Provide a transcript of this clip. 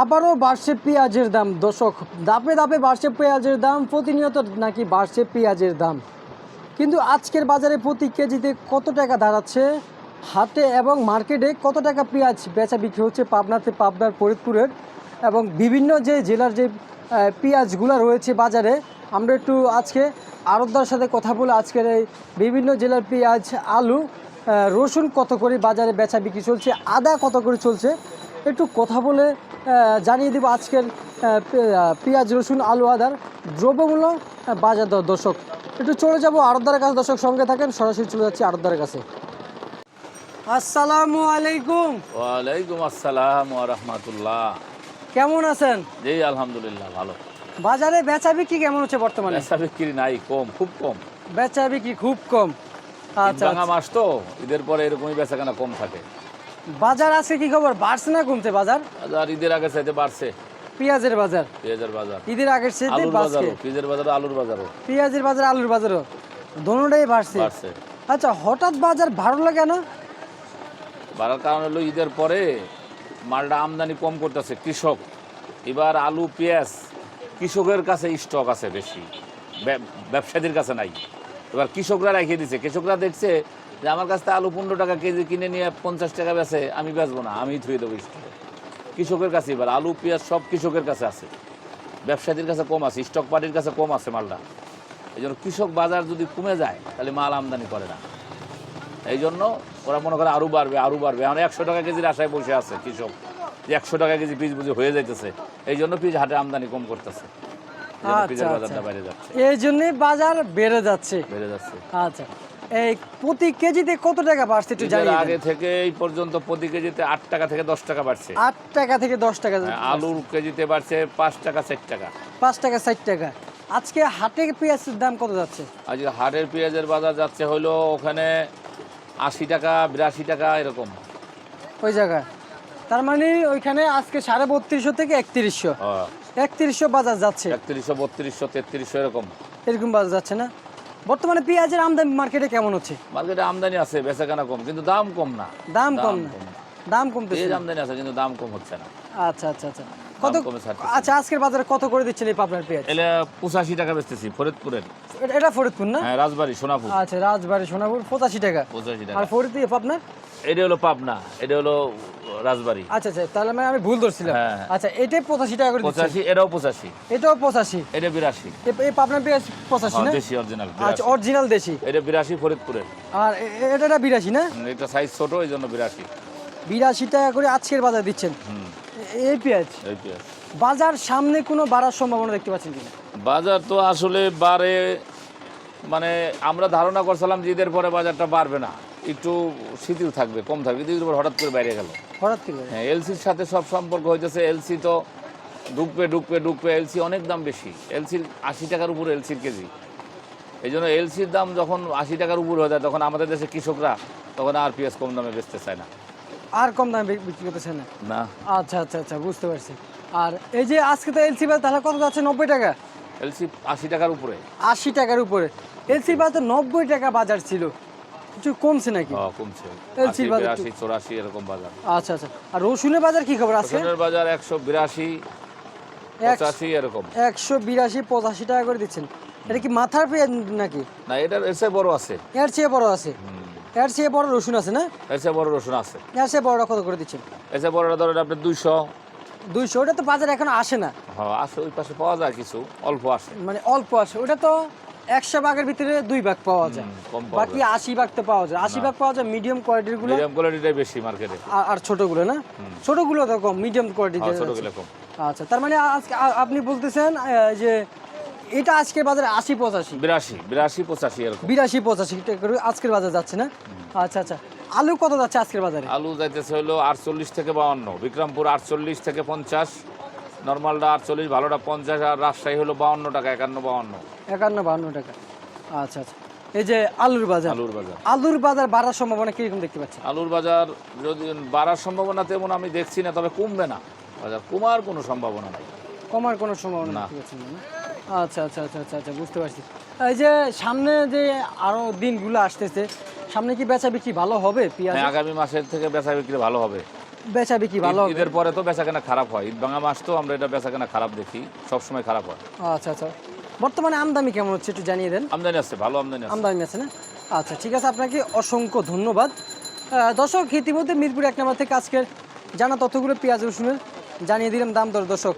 আবারও বাড়ছে পেঁয়াজের দাম। দশক দাপে দাপে বাড়ছে পেঁয়াজের দাম, প্রতিনিয়ত নাকি বাড়ছে পেঁয়াজের দাম। কিন্তু আজকের বাজারে প্রতি কেজিতে কত টাকা দাঁড়াচ্ছে? হাটে এবং মার্কেটে কত টাকা পেঁয়াজ বেচা বিক্রি হচ্ছে পাবনাতে, পাবনার ফরিদপুরের এবং বিভিন্ন যে জেলার যে পেঁয়াজগুলো রয়েছে বাজারে, আমরা একটু আজকে আড়তদার সাথে কথা বলে আজকের এই বিভিন্ন জেলার পেঁয়াজ, আলু রসুন কত করে বাজারে বেচা বিক্রি চলছে, আদা কত করে চলছে, একটু কথা বলে জানিয়ে দেবো আজকের পেঁয়াজ রসুন আলু আদার দ্রব্যমূল্য বাজার দর। দর্শক একটু চলে যাব আড়তদারের কাছে। দর্শক সঙ্গে থাকেন। সরাসরি চলে যাচ্ছি আড়তদারের কাছে। আসসালামু আলাইকুম। ওয়ালাইকুম আসসালাম ওয়া রাহমাতুল্লাহ। কেমন আছেন? জি আলহামদুলিল্লাহ ভালো। বাজারে বেচা বিক্রি কেমন হচ্ছে বর্তমানে? বেচা বিক্রি নাই কম খুব কম। বেচা বিক্রি খুব কম। আচ্ছা ভাঙা মাস তো ঈদের পরে এরকমই বেচা কেনা কম থাকে। বাজার আজকে কি খবর? বাড়ছে না কমছে বাজার? আর ঈদের আগে চাইতে বাড়ছে। পেঁয়াজের বাজার। পেঁয়াজের বাজার। ঈদের আগের আলুর বাড়ছে। বাজারও পেঁয়াজের বাজারও আলুর বাজারও। পেঁয়াজের বাজার আলুর বাজারও। দোনোটাই বাড়ছে। বাড়ছে। আচ্ছা হঠাৎ বাজার ভালো কেন? বাড়ার কারণ হলো ঈদের পরে মালটা আমদানি কম করতেছে কৃষক। এবার আলু পেঁয়াজ কৃষকের কাছে স্টক আছে বেশি। ব্যবসায়ীদের কাছে নাই। এবার কৃষকরা রেখে দিছে। কৃষকরা দেখছে যে আমার কাছ থেকে আলু পনেরো টাকা কেজি কিনে নিয়ে পঞ্চাশ টাকা বেচে আমি বেচবো না, আমি ধুয়ে দেবো কৃষকের কাছে এবার আলু, পেঁয়াজ সব কৃষকের কাছে আছে। ব্যবসায়ীদের কাছে কম আছে স্টক পার্টির কাছে কম আছে মালটা। এই জন্য কৃষক বাজার যদি কমে যায়, তাহলে মাল আমদানি করে না। এই জন্য ওরা মনে করে আরও বাড়বে আরও বাড়বে। এখন একশো টাকা কেজির আশায় বসে আছে কৃষক যে একশো টাকা কেজি পিস বুঝে হয়ে যাইতেছে। এই জন্য পিস হাটে আমদানি কম করতেছে। আচ্ছা, বাজারটা আচ্ছা। বাইরে যাচ্ছে। এই জন্যই বাজার বেড়ে যাচ্ছে। বেড়ে যাচ্ছে। আচ্ছা এই প্রতি কেজিতে কত টাকা বাড়ছে একটু জানিয়ে আগে থেকে এই পর্যন্ত প্রতি কেজিতে আট টাকা থেকে দশ টাকা বাড়ছে। আট টাকা থেকে দশ টাকা হ্যাঁ, আলুর কেজিতে বাড়ছে পাঁচ টাকা চার টাকা। পাঁচ টাকা ষাট টাকা। আজকে হাটে পেঁয়াজের দাম কত যাচ্ছে? আজকে হাটের পেঁয়াজের বাজার যাচ্ছে হলো ওখানে আশি টাকা বিরাশি টাকা এরকম। ওই জায়গায়। তার মানে ওইখানে আজকে সাড়ে বত্রিশশো থেকে একত্রিশশো। হ্যাঁ, একত্রিশশো বাজার যাচ্ছে। একত্রিশশো বত্রিশশো তেত্রিশশো এরকম। এরকম বাজার যাচ্ছে না? বর্তমানে পেঁয়াজের আমদানি মার্কেটে কেমন হচ্ছে? মার্কেটে আমদানি আছে বেচা কেনা কম কিন্তু দাম কম না। দাম কম না। দাম কমতেছে পেঁয়াজ আমদানি আছে কিন্তু দাম কম হচ্ছে না। আচ্ছা আচ্ছা আচ্ছা। কত কমে আচ্ছা আজকের বাজারে কত করে দিচ্ছেন এই পাবনার পেঁয়াজ? এলে পঁচাশি টাকা বেচতেছি ফরিদপুরের। এটা- এটা ফরিদপুর না? হ্যাঁ রাজবাড়ি সোনাপুর। আচ্ছা রাজবাড়ি সোনাপুর পঁচাশি টাকা। পঁচাশি টাকা। আর ফরিদ পাবনার? এটা হলো পাবনা এটা হলো রাজবাড়ি। আচ্ছা আচ্ছা তাহলে মানে আমি ভুল ধরছিলাম। হ্যাঁ, হ্যাঁ। আচ্ছা এটাই পঁচাশি টাকা করে পঁচাশি এটাও পঁচাশি। এটাও পঁচাশি। এটা বিরাশি। এই পাবনার পেঁয়াজ পঁচাশি না? দেশি অরিজিনাল আচ্ছা অরিজিনাল দেশি। এটা বিরাশি ফরিদপুরের। আর এটা বিরাশি না? এটা সাইজ ছোট এই জন্য বিরাশি। বিরাশি টাকা করে আজকের বাজার দিচ্ছেন। এই পেঁয়াজ? এই পেঁয়াজ। বাজার সামনে কোনো বাড়ার সম্ভাবনা দেখতে পাচ্ছেন কিনা? বাজার তো আসলে বাড়ে মানে আমরা ধারণা করছিলাম যে ঈদের পরে বাজারটা বাড়বে না। একটু শিথিল থাকবে কম থাকবে। কিন্তু হঠাৎ করে বাইরে গেল। হঠাৎ করে হ্যাঁ এলসির সাথে সব সম্পর্ক হইতেছে। এলসি তো ডুববে ডুববে ডুববে। এলসি অনেক দাম বেশি। এলসির আশি টাকার উপর এলসির কেজি। এই জন্য এলসির দাম যখন আশি টাকার উপর হয়ে যায় তখন আমাদের দেশে কৃষকরা তখন আর পিএস কম দামে বেচতে চায় না। আর কম দামে বিক- বিক্রি করতেছে না? না। আচ্ছা আচ্ছা আচ্ছা বুঝতে পারছি। আর এই যে আজকে তো এলসি বাজার তাহলে কত যাচ্ছে? নব্বই টাকা? এলসি আশি টাকার উপরে। আশি টাকার উপরে। এলসি বাজার নব্বই টাকা বাজার ছিল। কিছু কমছে নাকি? হ্যাঁ, কমছে। আশি বাজার বিরাশি চৌরাশি এরকম বাজার। আচ্ছা আচ্ছা। আর রসুনের বাজার কি খবর আছে রসুনের বাজার একশো বিরাশি এক- পঁচাশি এরকম। একশো বিরাশি পঁচাশি টাকা করে দিচ্ছেন। এটা কি মাথার পেঁয়াজ নাকি? না এটার এসে বড় আছে। এর চেয়ে বড় আছে? এর চেয়ে বড় রসুন আছে না? এসে বড় রসুন আছে। এর চেয়ে বড়টা কত করে দিচ্ছেন? এসে বড়টা ধরেন আপনার দুইশো। দুইশো ওটা তো বাজারে এখন আসে না। হ্যাঁ আসে ওই পাশে পাওয়া যায় কিছু। অল্প আসে। মানে অল্প আসে। ওটা তো একশো ভাগের ভিতরে দুই ভাগ পাওয়া যায়। বাকি আশি ভাগ তো পাওয়া যায়। আশি ভাগ পাওয়া যায় মিডিয়াম কোয়ালিটিরগুলো। মিডিয়াম কোয়ালিটিটাই বেশি মার্কেটে আর- ছোটগুলো না? ছোটগুলো তো কম মিডিয়াম কোয়ালিটির হ্যাঁ ছোট কম। আচ্ছা তার মানে আজকে আপনি বলতেছেন যে এটা আজকের বাজারে আশি পঁচাশি। বিরাশি বিরাশি পঁচাশি এরকম। বিরাশি পঁচাশি করে আজকের বাজারে যাচ্ছে না? আচ্ছা আচ্ছা। আলু কত যাচ্ছে আজকের বাজারে? আলু যাইতেছে হলো আটচল্লিশ থেকে বাউন্ন বিক্রমপুর আটচল্লিশ থেকে পঞ্চাশ নর্মালটা আটচল্লিশ ভালোটা পঞ্চাশ আর রাজশাহী হলো বাউন্ন টাকা একান্ন বাউন্ন। একান্ন বাহান্ন টাকা। আচ্ছা আচ্ছা। এই যে আলুর বাজার। আলুর বাজার। আলুর বাজার বাড়ার সম্ভাবনা কীরকম দেখতে পাচ্ছেন? আলুর বাজার যদি বাড়ার সম্ভাবনা তেমন আমি দেখছি না তবে কমবে না। বাজার কমার কোনো সম্ভাবনা নাই। কমার কোনো সম্ভাবনা না। আচ্ছা আচ্ছা আচ্ছা আচ্ছা আচ্ছা বুঝতে পারছি। এই যে সামনে যে আরও দিনগুলো আসতেছে সামনে কি বেচা বিক্রি ভালো হবে? পেঁয়াজ হ্যাঁ আগামী মাসের থেকে বেচা বিক্রি ভালো হবে। বেচা বিক্রি ভালো ঈদের পরে তো বেচা কেনা খারাপ হয়। ঈদ ভাঙা মাস তো আমরা এটা বেচা কেনা খারাপ দেখি। সবসময় খারাপ হয়। আচ্ছা আচ্ছা। বর্তমানে আমদানি কেমন হচ্ছে একটু জানিয়ে দেন। আমদানি আছে ভালো আমদানি আছে। আমদানি আছে না? আচ্ছা ঠিক আছে আপনাকে অসংখ্য ধন্যবাদ। দর্শক ইতিমধ্যে মিরপুর এক নাম্বার থেকে আজকের জানা তথ্যগুলো পেঁয়াজ রসুনের জানিয়ে দিলাম দাম দর। দর্শক